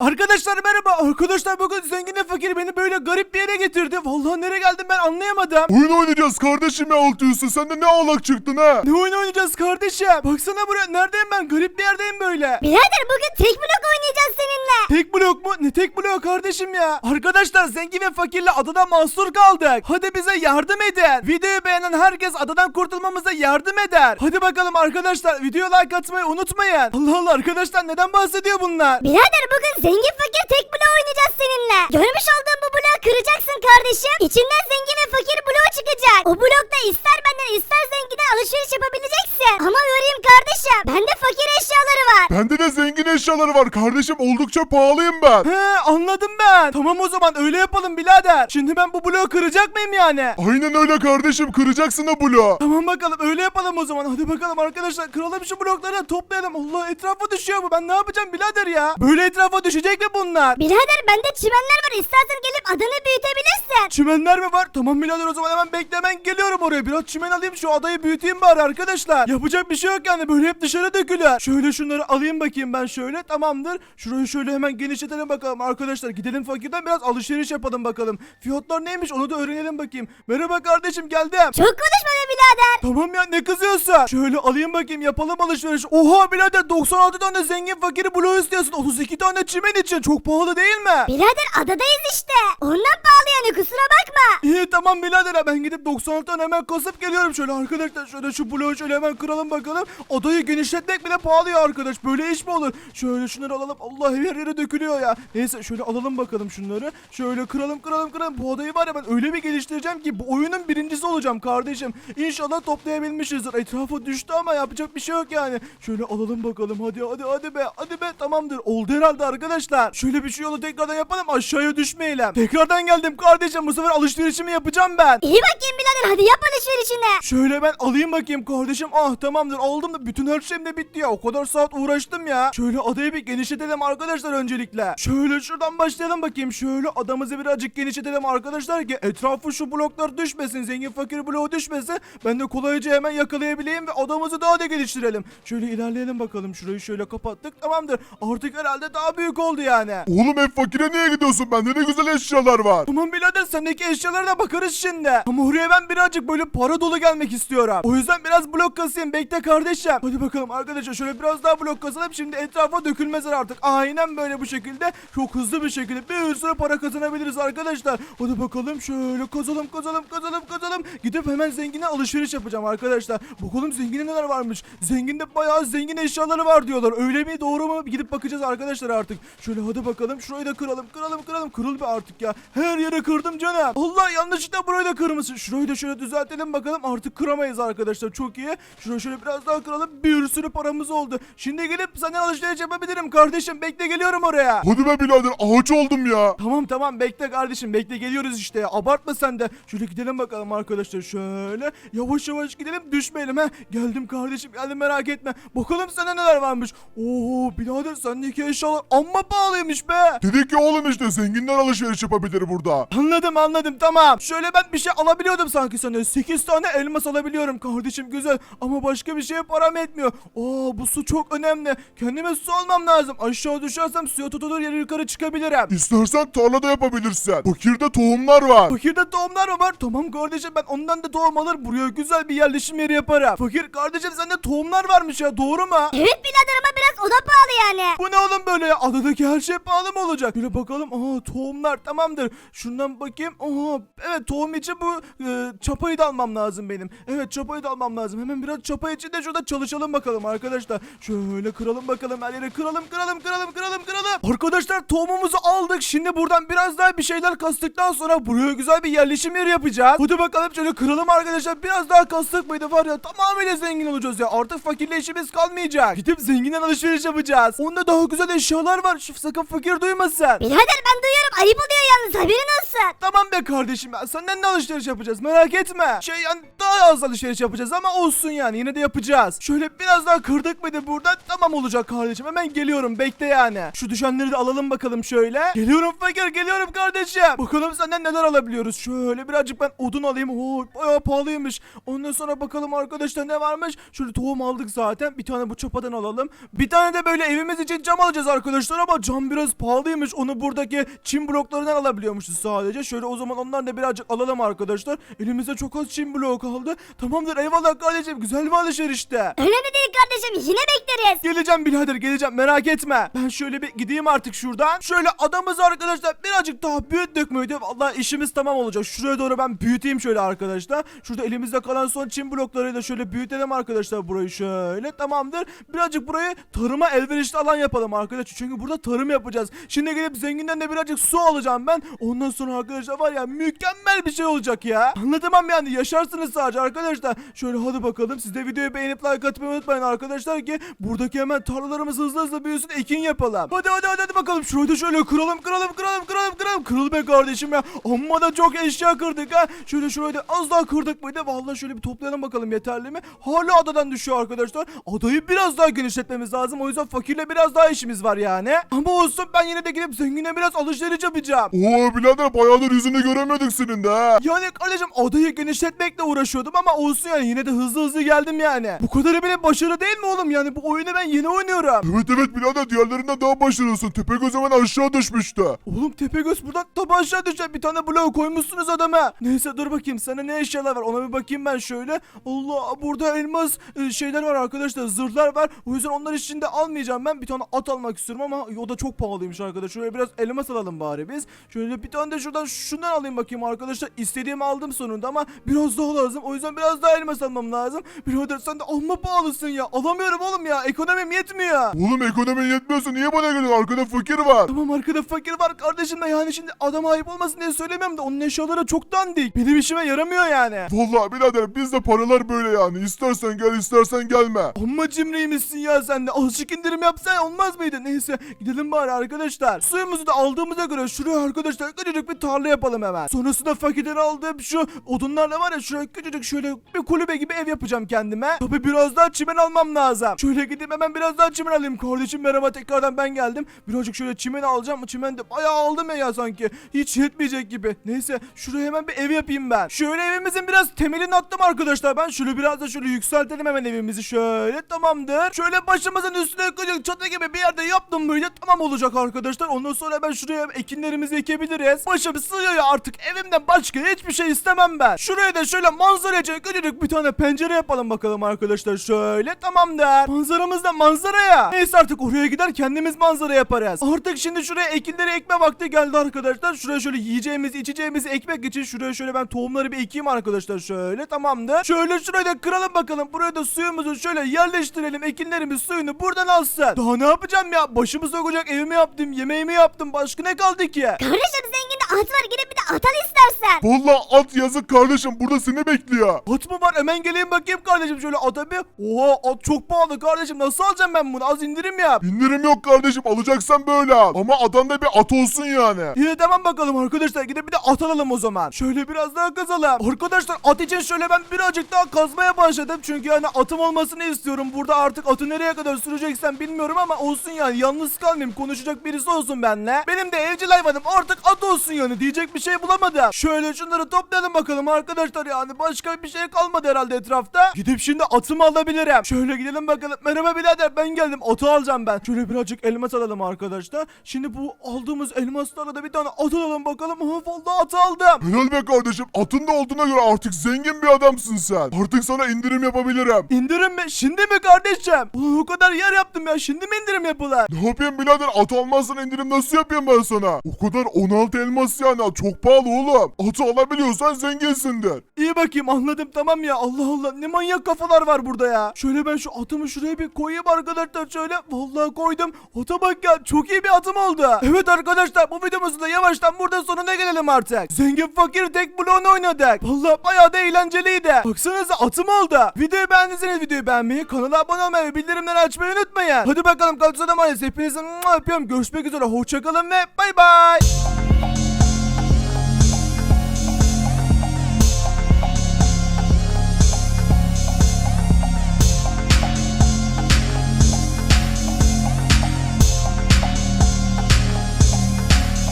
Arkadaşlar merhaba. Arkadaşlar bugün zenginle fakir beni böyle garip bir yere getirdi. Vallahi nereye geldim ben anlayamadım. Oyun oynayacağız kardeşim ya alt üstü. Sen de ne ağlak çıktın ha? Ne oyun oynayacağız kardeşim? Baksana buraya. Neredeyim ben? Garip bir yerdeyim böyle. Birader bugün tek blok oynayacağız seninle. Tek blok mu? Ne tek blok kardeşim ya? Arkadaşlar zengin ve fakirle adada mahsur kaldık. Hadi bize yardım edin. Videoyu beğenen herkes adadan kurtulmamıza yardım eder. Hadi bakalım arkadaşlar videoya like atmayı unutmayın. Allah Allah arkadaşlar neden bahsediyor bunlar? Birader bugün zengin fakir tek blok oynayacağız seninle. Görmüş olduğun bu bloğu kıracaksın kardeşim. İçinden zengin ve fakir bloğu çıkacak. O blokta ister benden ister zenginden alışveriş yapabileceksin. Ama göreyim kardeşim. Bende fakir eşyaları var. Bende de zengin eşyaları var kardeşim. Oldukça pahalıyım ben. He anladım ben. Tamam o zaman öyle yapalım birader. Şimdi ben bu bloğu kıracak mıyım yani? Aynen öyle kardeşim. Kıracaksın o bloğu. Tamam bakalım öyle yapalım o zaman. Hadi bakalım arkadaşlar kıralım şu blokları toplayalım. Allah etrafa düşüyor bu. Ben ne yapacağım birader ya? Böyle etrafa düşecek mi bunlar? Birader bende çimenler var. İstersen gelip adanı büyütebilirsin. Çimenler mi var? Tamam birader o zaman hemen bekle hemen geliyorum oraya. Biraz çimen alayım şu adayı büyüteyim bari arkadaşlar. Yapacak bir şey yok yani böyle hep dışarı dökülür. Şöyle şunları alayım bakayım ben şöyle tamamdır. Şurayı şöyle hemen genişletelim bakalım arkadaşlar. Gidelim fakirden biraz alışveriş yapalım bakalım. Fiyatlar neymiş onu da öğrenelim bakayım. Merhaba kardeşim geldim. Çok konuşma be birader. Tamam ya ne kızıyorsun? Şöyle alayım bakayım yapalım alışveriş. Oha birader 96 tane zengin fakiri bloğu istiyorsun. 32 tane çimen için çok pahalı değil mi? Birader adadayız işte. Ondan pahalı yani kusura bakma. İyi tamam birader ben gidip 96 tane hemen kasıp geliyorum şöyle arkadaşlar şöyle şu bloğu şöyle hemen kıralım bakalım. Odayı genişletmek bile pahalı ya arkadaş böyle iş mi olur? Şöyle şunları alalım Allah her yere dökülüyor ya. Neyse şöyle alalım bakalım şunları. Şöyle kıralım kıralım kıralım bu odayı var ya ben öyle bir geliştireceğim ki bu oyunun birincisi olacağım kardeşim. İnşallah toplayabilmişizdir. Etrafa düştü ama yapacak bir şey yok yani. Şöyle alalım bakalım hadi hadi hadi be hadi be tamamdır. Oldu herhalde arkadaşlar. Şöyle bir şu yolu tekrardan yapalım aşağıya düşmeyelim. Tekrardan geldim kardeşim bu sefer alışverişimi yapacağım ben. İyi bakayım birader hadi yap alışverişini. Şöyle ben alayım bakayım kardeşim. Ah tamamdır aldım da bütün her şeyim de bitti ya. O kadar saat uğraştım ya. Şöyle adayı bir genişletelim arkadaşlar öncelikle. Şöyle şuradan başlayalım bakayım. Şöyle adamızı birazcık genişletelim arkadaşlar ki etrafı şu bloklar düşmesin. Zengin fakir bloğu düşmesin. Ben de kolayca hemen yakalayabileyim ve adamızı daha da geliştirelim. Şöyle ilerleyelim bakalım. Şurayı şöyle kapattık. Tamamdır. Artık herhalde daha büyük oldu yani. Oğlum hep fakire niye gidiyorsun? Bende ne güzel eşyalar var. Tamam birader sendeki eşyalara da bakarız şimdi. Ama oraya ben birazcık böyle para dolu gelmek istiyorum. O yüzden biraz blok kasayım. Bekle kardeşim. Hadi bakalım arkadaşlar şöyle biraz daha blok kasalım. Şimdi etrafa dökülmezler artık. Aynen böyle bu şekilde. Çok hızlı bir şekilde bir sürü para kazanabiliriz arkadaşlar. Hadi bakalım şöyle kazalım kazalım kazalım kazalım. Gidip hemen zengine alışveriş yapacağım arkadaşlar. Bakalım zenginde neler varmış. Zenginde bayağı zengin eşyaları var diyorlar. Öyle mi doğru mu? Gidip bakacağız arkadaşlar artık. Şöyle hadi bakalım şurayı da kıralım kıralım kıralım. Kırıl be artık ya. Her yere kırdım canım. Allah yanlışlıkla burayı da kırmışsın. Şurayı da şöyle düzeltelim bakalım. Artık kıramayız arkadaşlar. Çok iyi. Şurayı şöyle biraz daha kıralım. Bir sürü paramız oldu. Şimdi gelip senden alışveriş yapabilirim kardeşim. Bekle geliyorum oraya. Hadi be birader ağaç oldum ya. Tamam tamam bekle kardeşim bekle geliyoruz işte ya. abartma sen de şöyle gidelim bakalım arkadaşlar şöyle yavaş yavaş gidelim düşmeyelim ha geldim kardeşim geldim merak etme bakalım sende neler varmış Oo birader sendeki eşyalar amma pahalıymış be Dedik ki oğlum işte zenginler alışveriş yapabilir burada. Anladım anladım tamam. Şöyle ben bir şey alabiliyordum sanki sana. 8 tane elmas alabiliyorum kardeşim güzel. Ama başka bir şeye param etmiyor. Aa bu su çok önemli. Kendime su almam lazım. Aşağı düşersem suya tutulur yere yukarı çıkabilirim. İstersen tarlada yapabilirsin. Fakirde tohumlar var. Fakirde tohumlar mı var? Tamam kardeşim ben ondan da tohum alır buraya güzel bir yerleşim yeri yaparım. Fakir kardeşim sende tohumlar varmış ya doğru mu? Evet birader ama biraz o da pahalı yani. Bu ne oğlum böyle ya? Adadaki her şey pahalı mı olacak? Şöyle bakalım. Aa tohumlar tamamdır. Şundan bakayım. Aa evet tohum için bu e, çapayı da almam lazım benim. Evet çapayı da almam lazım. Hemen biraz çapa için de şurada çalışalım bakalım arkadaşlar. Şöyle kıralım bakalım her yere kıralım kıralım kıralım kıralım kıralım. Arkadaşlar tohumumuzu aldık. Şimdi buradan biraz daha bir şeyler kastıktan sonra buraya güzel bir yerleşim yeri yapacağız. Hadi bakalım şöyle kıralım arkadaşlar. Biraz daha kastık mıydı var ya tamamıyla zengin olacağız ya. Artık fakirle işimiz kalmayacak. Gidip zenginden alışveriş yapacağız. Onda daha güzel eşyalar var. Şu sakın fakir duymasın. Birader ben duyuyorum ayıp oluyor yalnız haberin olsun. Tamam be kardeşim ya senden de alışveriş yapacağız merak etme. Şey yani daha az alışveriş yapacağız ama olsun yani yine de yapacağız. Şöyle biraz daha kırdık mıydı buradan tamam olacak kardeşim hemen geliyorum bekle yani. Şu düşenleri de alalım bakalım şöyle. Geliyorum fakir geliyorum kardeşim. Bakalım senden neler alabiliyoruz. Şöyle birazcık ben odun alayım. Oo bayağı pahalıymış. Ondan sonra bakalım arkadaşlar ne varmış. Şöyle tohum aldık zaten. Bir tane bu çapadan alalım. Bir tane de böyle evimiz için cam alacağız arkadaşlar ama cam biraz pahalıymış. Onu buradaki çim bloklarından alabiliyormuşuz sadece. Şöyle o zaman ondan da birazcık alalım arkadaşlar. Elimizde çok az çim bloğu kaldı. Tamamdır eyvallah kardeşim. Güzel bir alışverişte. Önemli değil kardeşim yine bekleriz. Geleceğim birader geleceğim merak etme. Ben şöyle bir gideyim artık şuradan. Şöyle adamızı arkadaşlar birazcık daha büyüttük müydü? Vallahi işimiz tamam olacak. Şuraya doğru ben büyüteyim şöyle arkadaşlar. Şurada elimizde kalan son çim bloklarıyla şöyle büyütelim arkadaşlar burayı şöyle. Tamamdır. Birazcık burayı tarıma elverişli alan yapalım arkadaşlar. Çünkü burada tarım yapacağız. Şimdi gidip zenginden de birazcık su alacağım ben. Ondan sonra arkadaşlar var ya mükemmel bir şey olacak ya. Anlatamam yani yaşarsınız sadece arkadaşlar. Şöyle hadi bakalım. Siz de videoyu beğenip like atmayı unutmayın arkadaşlar ki buradaki hemen tarlalarımız hızlı hızlı büyüsün ekin yapalım. Hadi hadi hadi, hadi bakalım. Şurayı da şöyle kıralım kıralım kıralım kıralım kıralım. Kırıl be kardeşim ya. Amma da çok eşya kırdık ha. Şöyle şurayı da az daha kırdık mıydı? Vallahi şöyle bir toplayalım bakalım yeterli mi? Hala adadan düşüyor arkadaşlar. Adayı biraz daha genişletmemiz lazım. O yüzden fakirle biraz daha işimiz var yani. Ama olsun ben yine de gidip zengine biraz alışveriş yapacağım. Oo birader bayağıdır yüzünü göremedik senin de ha. Yani kardeşim adayı genişletmekle uğraşıyordum ama olsun yani yine de hızlı hızlı geldim yani. Bu kadarı bile başarı değil mi oğlum? Yani bu oyunu ben yeni oynuyorum. Evet evet birader diğerlerinden daha başarılısın. Tepegöz hemen aşağı düşmüştü. Oğlum Tepegöz buradan tabi aşağı düşecek bir tane blok koymuşsunuz adama. Neyse dur bakayım sana ne eşyalar var ona bir bakayım ben şöyle. Allah burada elmas e, şeyler var arkadaşlar zırhlar var. O yüzden onlar için de almayacağım ben bir tane at almak istiyorum ama o da çok pahalıymış arkadaşlar. Şöyle biraz elmas alalım bari biz. Şöyle bir tane de şuradan şundan alayım bakayım arkadaşlar. İstediğimi aldım sonunda ama biraz daha lazım. O yüzden biraz daha elmas almam lazım. Birader sen de amma pahalısın ya. Alamıyorum oğlum ya. Ekonomim yetmiyor. Oğlum ekonomi yetmiyorsa niye bana geliyorsun? Arkada fakir var. Tamam arkada fakir var kardeşim de yani şimdi adam ayıp olmasın diye söylemiyorum da onun eşyaları çok dandik. Benim işime yaramıyor yani. Vallahi birader bizde paralar böyle yani. İstersen gel istersen gelme. Amma cimriymişsin ya sen de. Azıcık indirim yapsan olmaz mıydı? Neyse gidelim bari arkadaşlar. Suyumuzu da aldığımıza göre şuraya arkadaşlar küçücük bir tarla yapalım hemen. Sonrasında fakirden aldığım şu odunlarla var ya şuraya küçücük şöyle bir kulübe gibi ev yapacağım kendime. Tabi biraz daha çimen almam lazım. Şöyle gidip hemen biraz daha çimen alayım. Kardeşim merhaba tekrardan ben geldim. Birazcık şöyle çimen alacağım. Çimen de bayağı aldım ya, ya sanki. Hiç yetmeyecek gibi. Neyse şuraya hemen bir ev yapayım ben. Şöyle evimizin biraz temelini attım arkadaşlar. Ben şöyle biraz da şöyle yükseltelim hemen evimizi. Şöyle tamamdır. Şöyle başımızın üstüne koyacak çatı gibi bir yerde yaptım böyle tamam olacak arkadaşlar. Ondan sonra ben şuraya ekinlerimizi ekebiliriz. Başım sığıyor ya artık evimden başka hiçbir şey istemem ben. Şuraya da şöyle manzara için küçücük bir tane pencere yapalım bakalım arkadaşlar. Şöyle tamamdır. Manzaramız da manzara ya. Neyse artık oraya gider kendimiz manzara yaparız. Artık şimdi şuraya ekinleri ekme vakti geldi arkadaşlar. Şuraya şöyle yiyeceğimizi içeceğimizi ekmek için şuraya şöyle ben tohumları bir ekeyim arkadaşlar şöyle tamamdır. Şöyle şurayı da kıralım bakalım. Buraya da suyumuzu şöyle yerleştirelim. Ekinlerimiz suyunu buradan alsın. Daha ne yapacağım ya? Başımı sokacak evimi yaptım. Yemeğimi yaptım. Başka ne kaldı ki? Kardeşim zenginde at var gidip bir de at al istersen. Vallahi at yazık kardeşim burada seni bekliyor. At mı var? Hemen geleyim bakayım kardeşim şöyle ata bir. Oha at çok pahalı kardeşim. Nasıl alacağım ben bunu? Az indirim yap. İndirim yok kardeşim alacaksan böyle al. Ama adamda bir at olsun yani. İyi tamam bakalım arkadaşlar gidip bir de at alalım o zaman. Şöyle biraz daha kazalım. Arkadaşlar at için şöyle ben birazcık daha kazmaya başladım. Çünkü yani atım olmasını istiyorum. Burada artık atı nereye kadar süreceksem bilmiyorum ama olsun yani. Yalnız kalmayayım. Konuşacak birisi olsun benimle. Benim de evcil hayvanım artık at olsun yani. Diyecek bir şey bulamadım. Şöyle şunları toplayalım bakalım arkadaşlar yani. Başka bir şey kalmadı herhalde etrafta. Gidip şimdi atımı alabilirim. Şöyle gidelim bakalım. Merhaba birader ben geldim. Atı alacağım ben. Şöyle birazcık elmas alalım arkadaşlar. Şimdi bu aldığımız elmaslarla da bir tane at alalım bakalım. Ha vallahi atı aldım. Helal be kardeşim atın da olduğuna göre artık zengin bir adamsın sen. Artık sana indirim yapabilirim. İndirim mi? Şimdi mi kardeşim? Ulan o kadar yer yaptım ya. Şimdi mi indirim yapılar? Ne yapayım birader at almazsan indirim nasıl yapayım ben sana? O kadar 16 elmas yani çok pahalı oğlum. Atı alabiliyorsan zenginsindir. İyi bakayım anladım tamam ya. Allah Allah ne manyak kafalar var burada ya. Şöyle ben şu atımı şuraya bir koyayım arkadaşlar şöyle. Vallahi koydum. Ata bak ya çok iyi bir atım oldu. Evet arkadaşlar bu videomuzun da yavaştan burada sonuna gelelim artık. Zengin fakir tek bloğunu oynadık. Vallahi bayağı da eğlenceliydi. Baksanıza atım oldu. Videoyu beğendiyseniz videoyu beğenmeyi, kanala abone olmayı ve bildirimleri açmayı unutmayın. Hadi bakalım kalkın maalesef. Hepinizi öpüyorum. Görüşmek üzere. Hoşçakalın ve bay bay.